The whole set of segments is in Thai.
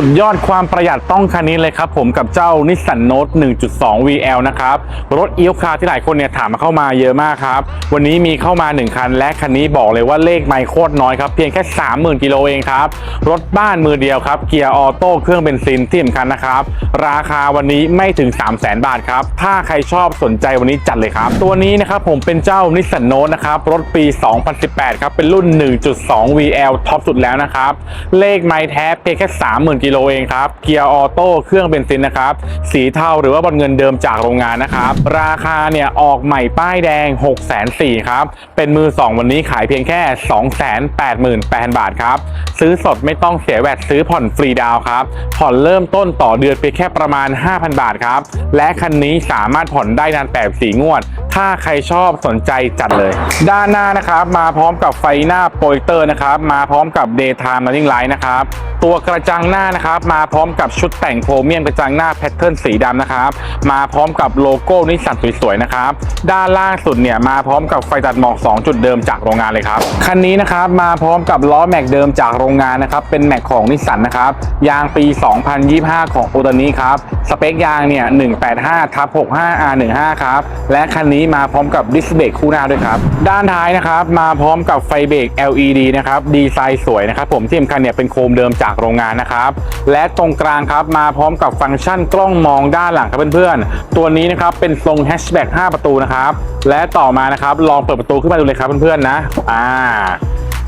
สุดยอดความประหยัดต้องคันนี้เลยครับผมกับเจ้านิสสันโนต1.2 VL นะครับรถเอียวคาที่หลายคนเนี่ยถามมาเข้ามาเยอะมากครับ วันนี้มีเข้ามา 1 คัน และคันนี้บอกเลยว่าเลขไม่โคตรน้อยครับ เพียงแค่ 30,000 กิโลเองครับ รถบ้านมือเดียวครับเกียร์ออโต้เครื่องเบนซินที่สำคัญนะครับ ราคาวันนี้ไม่ถึง 300,000บาทครับ ถ้าใครชอบสนใจวันนี้จัดเลยครับ ตัวนี้นะครับผมเป็นเจ้านิสสันโนตนะครับรถปี 2018 ครับเป็นรุ่น 1.2 VL ท็อปสุดแล้วนะครับเลขไม้แท้เพียงแค่ 30,000กิโลเองครับ เกียร์ออโต้เครื่องเบนซินนะครับ สีเทาหรือว่าบอลเงินเดิมจากโรงงานนะครับ ราคาเนี่ยออกใหม่ป้ายแดง 6 4 0 0 0ครับ เป็นมือ 2 วันนี้ขายเพียงแค่ 288,000 บาทครับ ซื้อสดไม่ต้องเสียแวดซื้อผ่อนฟรีดาวครับ ผ่อนเริ่มต้นต่อเดือนเพียงแค่ประมาณ 5,000 บาทครับ และคันนี้สามารถผ่อนได้นานแบบสีงวด ถ้าใครชอบสนใจจัดเลย ด้านหน้านะครับ มาพร้อมกับไฟหน้าโปรเจคเตอร์นะครับ มาพร้อมกับ daytime running light นะครับ ตัวกระจังหน้านะครับ มาพร้อมกับชุดแต่งโครเมียมกระจังหน้าแพทเทิร์นสีดำนะครับ มาพร้อมกับโลโก้นิสสันสวยๆนะครับ ด้านล่างสุดเนี่ยมาพร้อมกับไฟตัดหมอก 2 จุดเดิมจากโรงงานเลยครับ คันนี้นะครับมาพร้อมกับล้อแม็กเดิมจากโรงงานนะครับ เป็นแม็กของนิสสันนะครับ ยางปี 2025 ของโอตานี้ครับ สเปคยางเนี่ย 185ทับ 65 R15 ครับ และคันนี้มาพร้อมกับดิสเบรกคู่หน้าด้วยครับ ด้านท้ายนะครับ มาพร้อมกับไฟเบรก LED นะครับ ดีไซน์สวยนะครับผมที่สำคัญเนี่ยเป็นโครมเดิมจากโรงงานนะครับ และตรงกลางครับมาพร้อมกับฟังก์ชันกล้องมองด้านหลังครับเพื่อนๆ ตัวนี้นะครับเป็นทรงแฮชแบ็ก5ประตูนะครับ และต่อมานะครับลองเปิดประตูขึ้นมาดูเลยครับเพื่อนๆนะ อ่า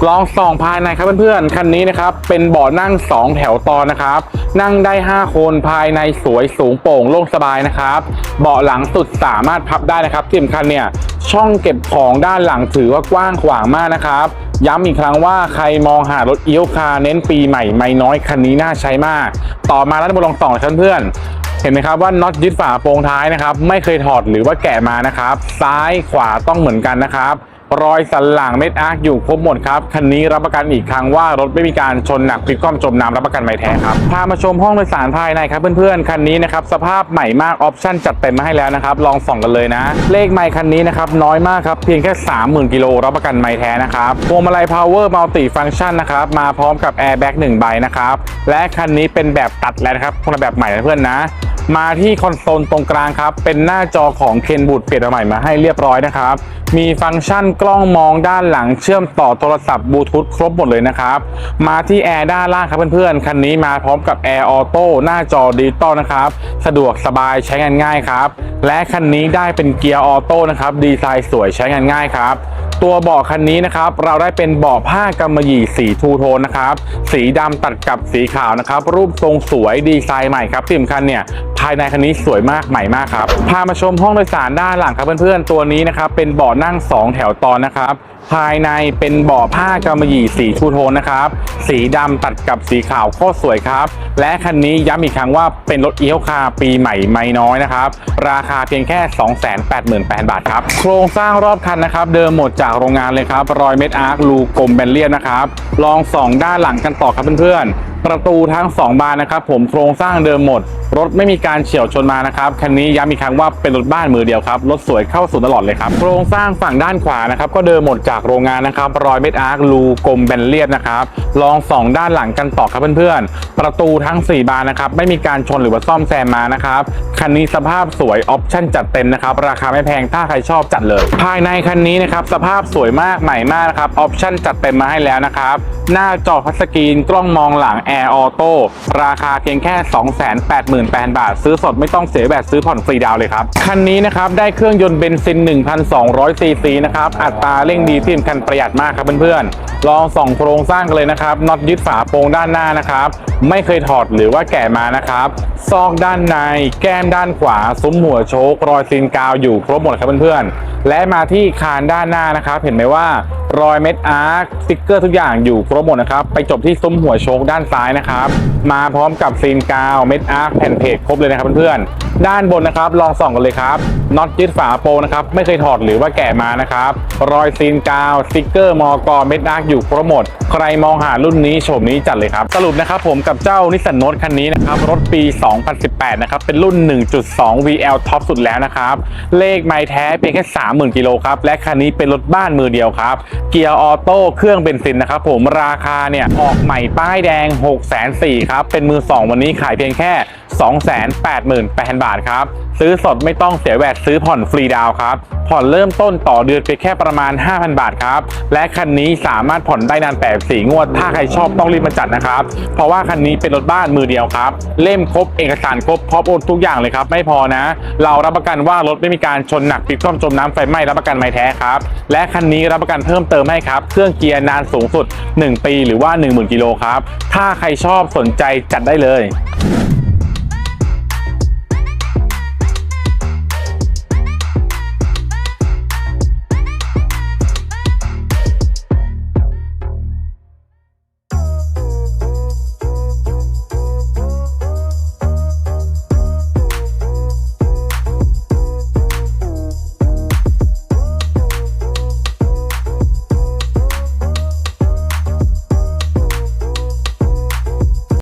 ลองส่องภายในครับเพื่อนๆ คันนี้นะครับ เป็นเบาะนั่ง 2 แถวตอนนะครับ นั่งได้ 5 คนภายในสวยสูงโปร่งโล่งสบายนะครับ เบาะหลังสุดสามารถพับได้นะครับที่สำคัญเนี่ย ช่องเก็บของด้านหลังถือว่ากว้างขวางมากนะครับ ย้ำอีกครั้งว่าใครมองหารถเอียวคาเน้นปีใหม่ไม่น้อยคันนี้น่าใช้มาก ต่อมาแล้วมาลองส่องครับเพื่อนเห็นไหมครับว่าน็อตยึดฝาโปรงท้ายนะครับ ไม่เคยถอดหรือว่าแกะมานะครับ ซ้ายขวาต้องเหมือนกันนะครับ รอยสันหลังเม็ดอาร์คอยู่ครบหมดครับ คันนี้รับประกันอีกครั้งว่ารถไม่มีการชนหนักพลิกคว่ำจมน้ำรับประกันไม่แท้ครับ พามาชมห้องโดยสารภายในครับเพื่อนๆ คันนี้นะครับสภาพใหม่มากออปชั่นจัดเต็มมาให้แล้วนะครับ ลองส่องกันเลยนะ เลขไมค์คันนี้นะครับน้อยมากครับเพียงแค่ 30,000กิโลรับประกันไม่แท้นะครับพวงมาลัย power multi function นะครับมาพร้อมกับ airbag 1ใบนะครับและคันนี้เป็นแบบตัดแล้วนะครับคนละแบบใหม่นะเพื่อนนะ มาที่คอนโซลตรงกลางครับ เป็นหน้าจอของเคนบูดเปลี่ยนมาใหม่มาให้เรียบร้อยนะครับ มีฟังก์ชันกล้องมองด้านหลังเชื่อมต่อโทรศัพท์บลูทูธครบหมดเลยนะครับ มาที่แอร์ด้านล่างครับเพื่อนๆ คันนี้มาพร้อมกับแอร์ออโต้หน้าจอดิจิตอลนะครับ สะดวกสบายใช้งานง่ายครับ และคันนี้ได้เป็นเกียร์ออโต้นะครับ ดีไซน์สวยใช้งานง่ายครับ ตัวเบาะคันนี้นะครับ เราได้เป็นเบาะผ้ากำมะหยี่สีทูโทนนะครับ สีดำตัดกับสีขาวนะครับ รูปทรงสวยดีไซน์ใหม่ครับที่สำคัญเนี่ยภายในคันนี้สวยมากใหม่มากครับพามาชมห้องโดยสารด้านหลังครับเพื่อนๆตัวนี้นะครับเป็นเบาะนั่ง 2 แถวตอนนะครับ ภายในเป็นเบาะผ้ากำมะหยี่สีทูโทนนะครับ สีดำตัดกับสีขาวโคตรสวยครับ และคันนี้ย้ำอีกครั้งว่าเป็นรถเอียวคาปีใหม่ไม่น้อยนะครับ ราคาเพียงแค่ 288,000 บาทครับ โครงสร้างรอบคันนะครับ เดิมหมดจากโรงงานเลยครับ รอยเม็ดอาร์ครูกลมแบนเลียนนะครับ ลองส่องด้านหลังกันต่อครับเพื่อนๆ ประตูทั้ง 2 บานนะครับ ผมโครงสร้างเดิมหมด รถไม่มีการเฉียวชนมานะครับคันนี้ย้ำอีกครั้งว่าเป็นรถบ้านมือเดียวครับรถสวยเข้าสู่ตลอดเลยครับโครงสร้างฝั่งด้านขวานะครับก็เดิมหมดจากโรงงานนะครับรอยเม็ดอาร์ครูกลมแบนเลียนนะครับลองส่องด้านหลังกันต่อครับเพื่อนๆ ประตูทั้ง 4 บานนะครับไม่มีการชนหรือว่าซ่อมแซมมานะครับคันนี้สภาพสวยออปชั่นจัดเต็มนะครับราคาไม่แพงถ้าใครชอบจัดเลย ภายในคันนี้นะครับสภาพสวยมากใหม่มากนะครับออปชั่นจัดเต็มมาให้แล้วนะครับหน้าจอพัสกรีนกล้องมองหลังแอร์ออโต้ราคาเพียงแค่288,000บาท ซื้อสดไม่ต้องเสียแบบซื้อผ่อนฟรีดาวเลยครับ คันนี้นะครับ ได้เครื่องยนต์เบนซิน 1,200 ซีซีนะครับ อัตราเร่งดีที่สำคัญประหยัดมากครับเพื่อนๆ ลองส่องโครงสร้างกันเลยนะครับน็อตยึดฝาโปรงด้านหน้านะครับ ไม่เคยถอดหรือว่าแกะมานะครับซอกด้านใน แก้มด้านขวา ซุ้มหัวโชครอยซีนกาวอยู่ครบหมดครับเพื่อนๆและมาที่คานด้านหน้านะครับ เห็นไหมว่า รอยเม็ดอาร์คสติ๊กเกอร์ทุกอย่างอยู่ครบหมดนะครับ ไปจบที่ซุ้มหัวโชคด้านซ้ายนะครับ มาพร้อมกับซีนกาวเม็ดอาร์คแผ่นเพจครบเลยนะครับเพื่อนๆ ด้านบนนะครับลองส่องกันเลยครับน็อตยึดฝาโปรนะครับไม่เคยถอดหรือว่าแกะมานะครับรอยซีนกาวสติ๊กเกอร์มอกรเม็ดอาร์คอยู่ครบหมด ใครมองหารุ่นนี้โฉมนี้จัดเลยครับ สรุปนะครับผมกับเจ้านิสสันโนตคันนี้นะครับรถปี 2018 นะครับเป็นรุ่น 1.2 VL ท็อปสุดแล้วนะครับเลขไม้แท้เพียงแค่ 30,000กิโลครับและคันนี้เป็นรถบ้านมือเดียวครับเกียร์ออโต้เครื่องเบนซินนะครับผมราคาเนี่ยออกใหม่ป้ายแดง 6 4 0 0 0ครับ เป็นมือ 2 วันนี้ขายเพียงแค่ 288,000 บาทครับ ซื้อสดไม่ต้องเสียแวดซื้อผ่อนฟรีดาวครับ ผ่อนเริ่มต้นต่อเดือนไปแค่ประมาณ 5,000 บาทครับ และคันนี้สามารถผ่อนได้นาน8 4งวด ถ้าใครชอบต้องรีบมาจัดนะครับ เพราะว่าคันนี้เป็นรถบ้านมือเดียวครับ เล่มครบเอกสารครบพร้อมโอนทุกอย่างเลยครับ ไม่พอนะ เรารับประกันว่ารถไม่มีการชนหนักพลิกคว่ำจมน้ำไฟไหม้รับประกันไม่แท้ครับ และคันนี้รับประกันเพิ่มเติมให้ครับ เครื่องเกียร์นานสูงสุด 1 ปีหรือว่า 10,000กิโลครับ ถ้าใครชอบสนใจจัดได้เลย